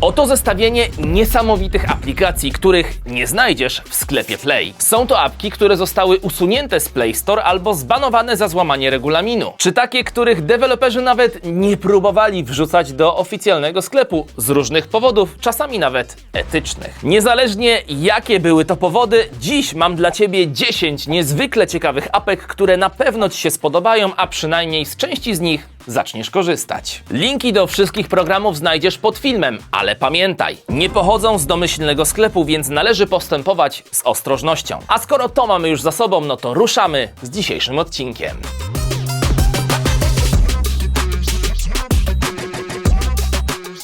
Oto zestawienie niesamowitych aplikacji, których nie znajdziesz w sklepie Play. Są to apki, które zostały usunięte z Play Store albo zbanowane za złamanie regulaminu. Czy takie, których deweloperzy nawet nie próbowali wrzucać do oficjalnego sklepu z różnych powodów, czasami nawet etycznych. Niezależnie jakie były to powody, dziś mam dla Ciebie 10 niezwykle ciekawych apek, które na pewno Ci się spodobają, a przynajmniej z części z nich zaczniesz korzystać. Linki do wszystkich programów znajdziesz pod filmem, ale pamiętaj, nie pochodzą z domyślnego sklepu, więc należy postępować z ostrożnością. A skoro to mamy już za sobą, no to ruszamy z dzisiejszym odcinkiem.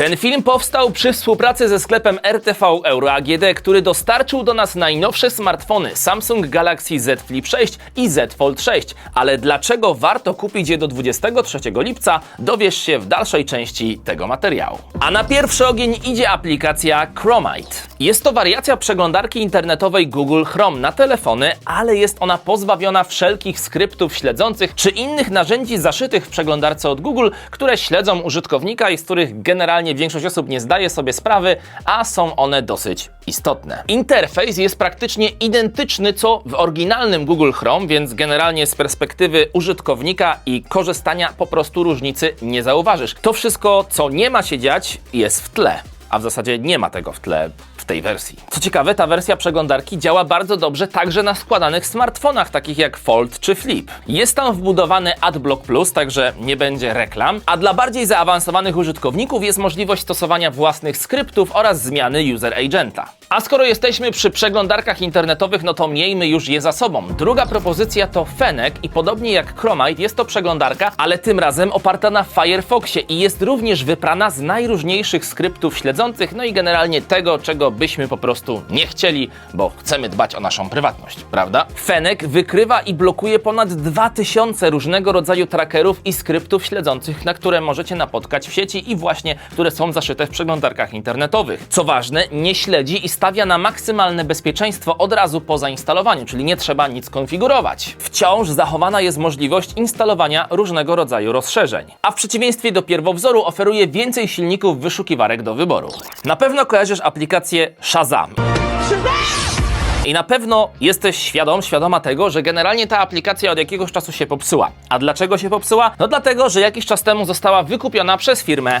Ten film powstał przy współpracy ze sklepem RTV Euro AGD, który dostarczył do nas najnowsze smartfony Samsung Galaxy Z Flip 6 i Z Fold 6. Ale dlaczego warto kupić je do 23 lipca, dowiesz się w dalszej części tego materiału. A na pierwszy ogień idzie aplikacja Chromite. Jest to wariacja przeglądarki internetowej Google Chrome na telefony, ale jest ona pozbawiona wszelkich skryptów śledzących czy innych narzędzi zaszytych w przeglądarce od Google, które śledzą użytkownika i z których generalnie większość osób nie zdaje sobie sprawy, a są one dosyć istotne. Interfejs jest praktycznie identyczny co w oryginalnym Google Chrome, więc generalnie z perspektywy użytkownika i korzystania po prostu różnicy nie zauważysz. To wszystko, co nie ma się dziać, jest w tle. A w zasadzie nie ma tego w tle tej wersji. Co ciekawe, ta wersja przeglądarki działa bardzo dobrze także na składanych smartfonach, takich jak Fold czy Flip. Jest tam wbudowany AdBlock Plus, także nie będzie reklam, a dla bardziej zaawansowanych użytkowników jest możliwość stosowania własnych skryptów oraz zmiany user agenta. A skoro jesteśmy przy przeglądarkach internetowych, no to miejmy już je za sobą. Druga propozycja to Fennec i podobnie jak Chromite jest to przeglądarka, ale tym razem oparta na Firefoxie i jest również wyprana z najróżniejszych skryptów śledzących, no i generalnie tego, czego byśmy po prostu nie chcieli, bo chcemy dbać o naszą prywatność, prawda? Fennec wykrywa i blokuje ponad 2000 różnego rodzaju trackerów i skryptów śledzących, na które możecie napotkać w sieci i właśnie, które są zaszyte w przeglądarkach internetowych. Co ważne, nie śledzi i stawia na maksymalne bezpieczeństwo od razu po zainstalowaniu, czyli nie trzeba nic konfigurować. Wciąż zachowana jest możliwość instalowania różnego rodzaju rozszerzeń. A w przeciwieństwie do pierwowzoru oferuje więcej silników wyszukiwarek do wyboru. Na pewno kojarzysz aplikację Shazam. I na pewno jesteś świadom, świadoma tego, że generalnie ta aplikacja od jakiegoś czasu się popsuła. A dlaczego się popsuła? No dlatego, że jakiś czas temu została wykupiona przez firmę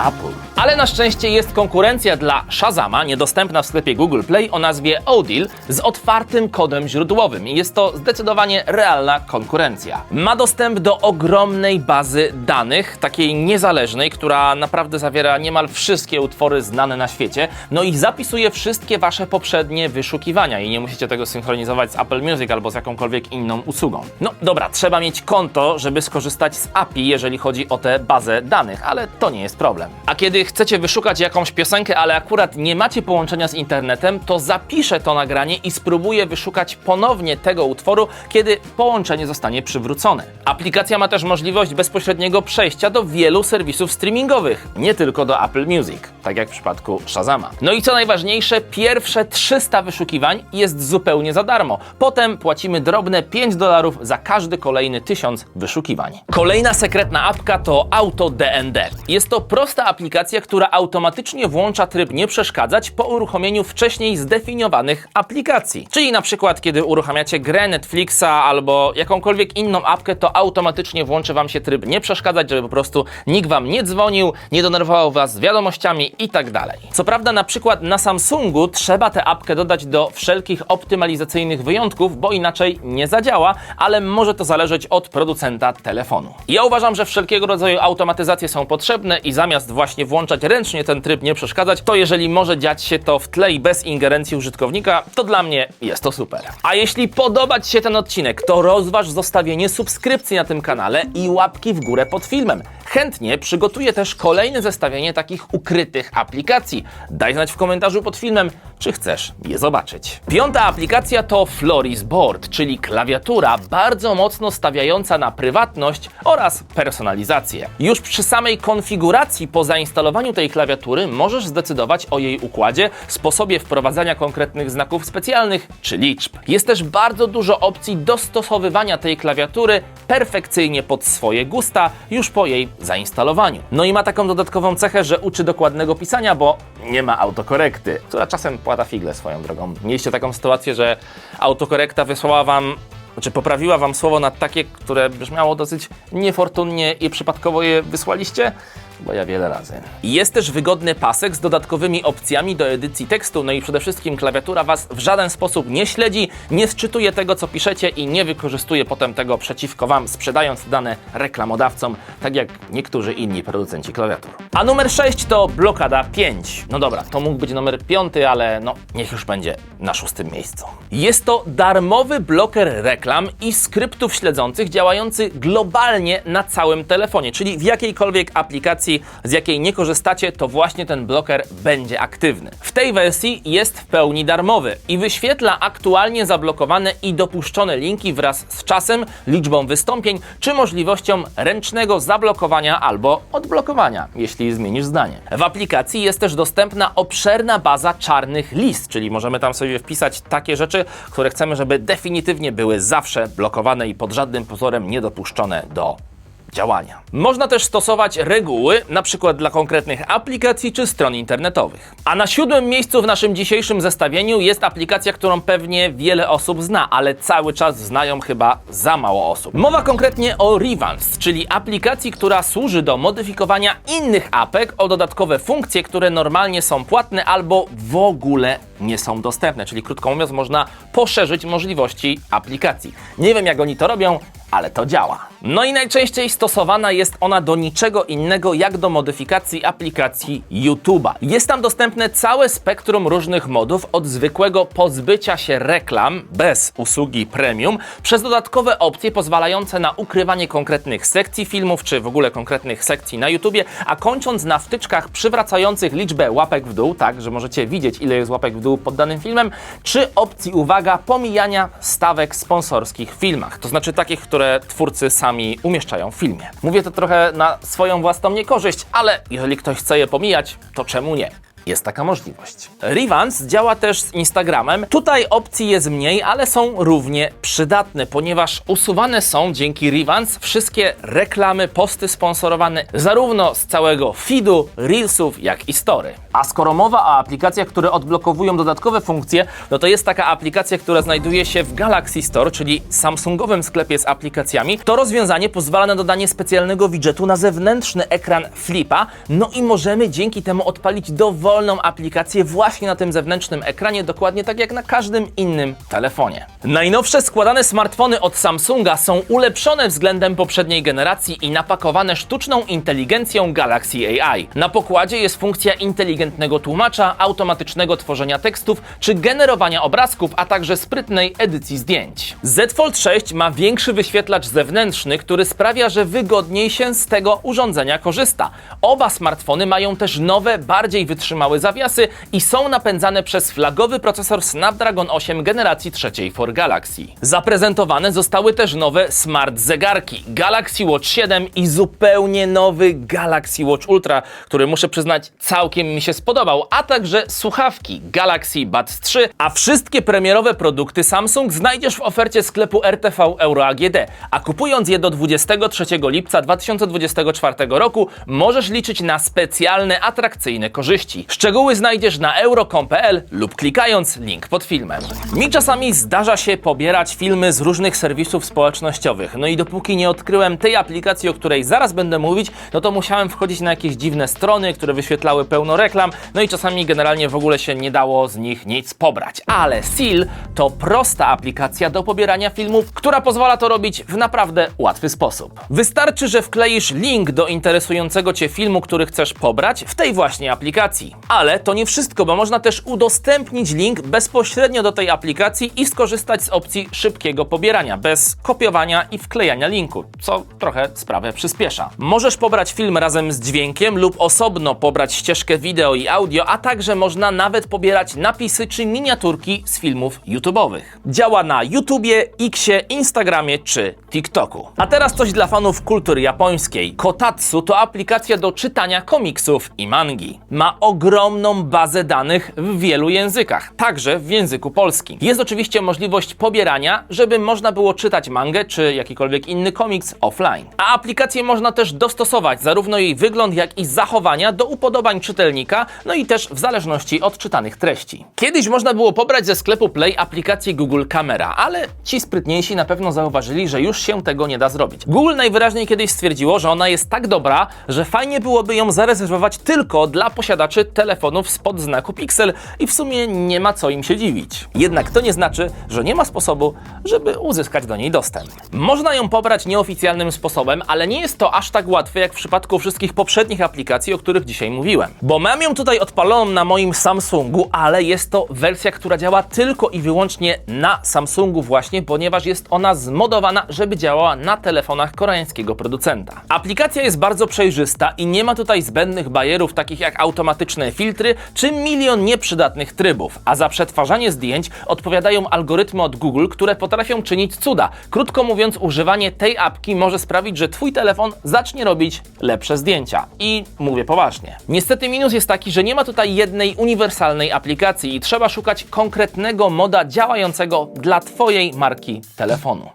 Apple. Ale na szczęście jest konkurencja dla Shazama, niedostępna w sklepie Google Play o nazwie Odil z otwartym kodem źródłowym i jest to zdecydowanie realna konkurencja. Ma dostęp do ogromnej bazy danych, takiej niezależnej, która naprawdę zawiera niemal wszystkie utwory znane na świecie, no i zapisuje wszystkie wasze poprzednie wyszukiwania i nie musicie tego synchronizować z Apple Music albo z jakąkolwiek inną usługą. No dobra, trzeba mieć konto, żeby skorzystać z API, jeżeli chodzi o tę bazę danych, ale to nie jest problem. A kiedy chcecie wyszukać jakąś piosenkę, ale akurat nie macie połączenia z internetem, to zapiszę to nagranie i spróbuję wyszukać ponownie tego utworu, kiedy połączenie zostanie przywrócone. Aplikacja ma też możliwość bezpośredniego przejścia do wielu serwisów streamingowych, nie tylko do Apple Music, tak jak w przypadku Shazama. No i co najważniejsze, pierwsze 300 wyszukiwań jest zupełnie za darmo. Potem płacimy drobne 5 dolarów za każdy kolejny 1000 wyszukiwań. Kolejna sekretna apka to AutoDND. Jest to prosta aplikacja, która automatycznie włącza tryb nie przeszkadzać po uruchomieniu wcześniej zdefiniowanych aplikacji. Czyli na przykład, kiedy uruchamiacie grę Netflixa albo jakąkolwiek inną apkę, to automatycznie włączy Wam się tryb nie przeszkadzać, żeby po prostu nikt Wam nie dzwonił, nie denerwował Was wiadomościami i tak. Co prawda na przykład na Samsungu trzeba tę apkę dodać do wszelkich optymalizacyjnych wyjątków, bo inaczej nie zadziała, ale może to zależeć od producenta telefonu. Ja uważam, że wszelkiego rodzaju automatyzacje są potrzebne i zamiast właśnie włączać ręcznie ten tryb nie przeszkadzać, to jeżeli może dziać się to w tle i bez ingerencji użytkownika, to dla mnie jest to super. A jeśli podoba Ci się ten odcinek, to rozważ zostawienie subskrypcji na tym kanale i łapki w górę pod filmem. Chętnie przygotuję też kolejne zestawienie takich ukrytych aplikacji. Daj znać w komentarzu pod filmem, czy chcesz je zobaczyć. Piąta aplikacja to Floris Board, czyli klawiatura bardzo mocno stawiająca na prywatność oraz personalizację. Już przy samej konfiguracji po zainstalowaniu tej klawiatury możesz zdecydować o jej układzie, sposobie wprowadzania konkretnych znaków specjalnych czy liczb. Jest też bardzo dużo opcji dostosowywania tej klawiatury perfekcyjnie pod swoje gusta już po jej zainstalowaniu. No i ma taką dodatkową cechę, że uczy dokładnego pisania, bo nie ma autokorekty, która czasem płata figle swoją drogą. Mieliście taką sytuację, że autokorekta wysłała wam znaczy poprawiła wam słowo na takie, które brzmiało dosyć niefortunnie i przypadkowo je wysłaliście? Bo ja wiele razy. Jest też wygodny pasek z dodatkowymi opcjami do edycji tekstu, no i przede wszystkim klawiatura was w żaden sposób nie śledzi, nie sczytuje tego, co piszecie i nie wykorzystuje potem tego przeciwko wam, sprzedając dane reklamodawcom, tak jak niektórzy inni producenci klawiatur. A numer 6 to blokada 5. No dobra, to mógł być numer 5, ale no niech już będzie na szóstym miejscu. Jest to darmowy bloker reklam i skryptów śledzących działający globalnie na całym telefonie, czyli w jakiejkolwiek aplikacji, z jakiej nie korzystacie, to właśnie ten bloker będzie aktywny. W tej wersji jest w pełni darmowy i wyświetla aktualnie zablokowane i dopuszczone linki wraz z czasem, liczbą wystąpień czy możliwością ręcznego zablokowania albo odblokowania, jeśli zmienisz zdanie. W aplikacji jest też dostępna obszerna baza czarnych list, czyli możemy tam sobie wpisać takie rzeczy, które chcemy, żeby definitywnie były zawsze blokowane i pod żadnym pozorem niedopuszczone do działania. Można też stosować reguły, na przykład dla konkretnych aplikacji czy stron internetowych. A na siódmym miejscu w naszym dzisiejszym zestawieniu jest aplikacja, którą pewnie wiele osób zna, ale cały czas znają chyba za mało osób. Mowa konkretnie o Revans, czyli aplikacji, która służy do modyfikowania innych apek o dodatkowe funkcje, które normalnie są płatne albo w ogóle nie są dostępne. Czyli krótko mówiąc, można poszerzyć możliwości aplikacji. Nie wiem, jak oni to robią, ale to działa. No i najczęściej stosowana jest ona do niczego innego jak do modyfikacji aplikacji YouTube'a. Jest tam dostępne całe spektrum różnych modów, od zwykłego pozbycia się reklam bez usługi premium, przez dodatkowe opcje pozwalające na ukrywanie konkretnych sekcji filmów, czy w ogóle konkretnych sekcji na YouTubie, a kończąc na wtyczkach przywracających liczbę łapek w dół, tak, że możecie widzieć ile jest łapek w dół pod danym filmem, czy opcji, uwaga, pomijania stawek sponsorskich w filmach, to znaczy takich, które twórcy sami umieszczają w filmie. Mówię to trochę na swoją własną niekorzyść, ale jeżeli ktoś chce je pomijać, to czemu nie? Jest taka możliwość. Revans działa też z Instagramem. Tutaj opcji jest mniej, ale są równie przydatne, ponieważ usuwane są dzięki Revans wszystkie reklamy, posty sponsorowane zarówno z całego feedu, reelsów, jak i story. A skoro mowa o aplikacjach, które odblokowują dodatkowe funkcje, no to jest taka aplikacja, która znajduje się w Galaxy Store, czyli Samsungowym sklepie z aplikacjami. To rozwiązanie pozwala na dodanie specjalnego widgetu na zewnętrzny ekran flipa, no i możemy dzięki temu odpalić dowolną aplikację właśnie na tym zewnętrznym ekranie, dokładnie tak jak na każdym innym telefonie. Najnowsze składane smartfony od Samsunga są ulepszone względem poprzedniej generacji i napakowane sztuczną inteligencją Galaxy AI. Na pokładzie jest funkcja inteligentnego tłumacza, automatycznego tworzenia tekstów czy generowania obrazków, a także sprytnej edycji zdjęć. Z Fold 6 ma większy wyświetlacz zewnętrzny, który sprawia, że wygodniej się z tego urządzenia korzysta. Oba smartfony mają też nowe, bardziej wytrzymałe zawiasy i są napędzane przez flagowy procesor Snapdragon 8 generacji trzeciej Galaxy. Zaprezentowane zostały też nowe smart zegarki Galaxy Watch 7 i zupełnie nowy Galaxy Watch Ultra, który muszę przyznać całkiem mi się spodobał, a także słuchawki Galaxy Buds 3, a wszystkie premierowe produkty Samsung znajdziesz w ofercie sklepu RTV Euro AGD, a kupując je do 23 lipca 2024 roku możesz liczyć na specjalne, atrakcyjne korzyści. Szczegóły znajdziesz na euro.com.pl lub klikając link pod filmem. Mi czasami zdarza się pobierać filmy z różnych serwisów społecznościowych, no i dopóki nie odkryłem tej aplikacji, o której zaraz będę mówić, no to musiałem wchodzić na jakieś dziwne strony, które wyświetlały pełno reklam, no i czasami generalnie w ogóle się nie dało z nich nic pobrać. Ale Seal to prosta aplikacja do pobierania filmów, która pozwala to robić w naprawdę łatwy sposób. Wystarczy, że wkleisz link do interesującego Cię filmu, który chcesz pobrać w tej właśnie aplikacji. Ale to nie wszystko, bo można też udostępnić link bezpośrednio do tej aplikacji i skorzystać z opcji szybkiego pobierania, bez kopiowania i wklejania linku, co trochę sprawę przyspiesza. Możesz pobrać film razem z dźwiękiem lub osobno pobrać ścieżkę wideo i audio, a także można nawet pobierać napisy czy miniaturki z filmów YouTube'owych. Działa na YouTubie, Xie, Instagramie czy TikToku. A teraz coś dla fanów kultury japońskiej. Kotatsu to aplikacja do czytania komiksów i mangi. Ma ogromną bazę danych w wielu językach, także w języku polskim. Jest oczywiście możliwość pobierania, żeby można było czytać mangę czy jakikolwiek inny komiks offline. A aplikację można też dostosować, zarówno jej wygląd, jak i zachowania do upodobań czytelnika, no i też w zależności od czytanych treści. Kiedyś można było pobrać ze sklepu Play aplikację Google Camera, ale ci sprytniejsi na pewno zauważyli, że już się tego nie da zrobić. Google najwyraźniej kiedyś stwierdziło, że ona jest tak dobra, że fajnie byłoby ją zarezerwować tylko dla posiadaczy telefonów spod znaku Pixel i w sumie nie ma co im się dziwić. Jednak to nie znaczy, że nie ma sposobu, żeby uzyskać do niej dostęp. Można ją pobrać nieoficjalnym sposobem, ale nie jest to aż tak łatwe jak w przypadku wszystkich poprzednich aplikacji, o których dzisiaj mówiłem. Bo mam ją tutaj odpaloną na moim Samsungu, ale jest to wersja, która działa tylko i wyłącznie na Samsungu właśnie, ponieważ jest ona zmodowana, żeby działała na telefonach koreańskiego producenta. Aplikacja jest bardzo przejrzysta i nie ma tutaj zbędnych bajerów takich jak automatyczne filtry czy milion nieprzydatnych trybów, a za przetwarzanie zdjęć odpowiadają algorytmy od Google, które potrafią czynić cuda. Krótko mówiąc, używanie tej apki może sprawić, że Twój telefon zacznie robić lepsze zdjęcia. I mówię poważnie. Niestety minus jest taki, że nie ma tutaj jednej uniwersalnej aplikacji i trzeba szukać konkretnego moda działającego dla Twojej marki telefonu.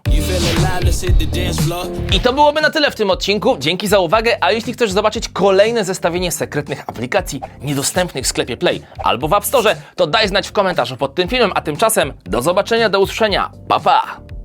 I to byłoby na tyle w tym odcinku. Dzięki za uwagę, a jeśli chcesz zobaczyć kolejne zestawienie sekretnych aplikacji niedostępnych w sklepie Play albo w App Store, to daj znać w komentarzu pod tym filmem, a tymczasem do zobaczenia, do usłyszenia. Pa pa!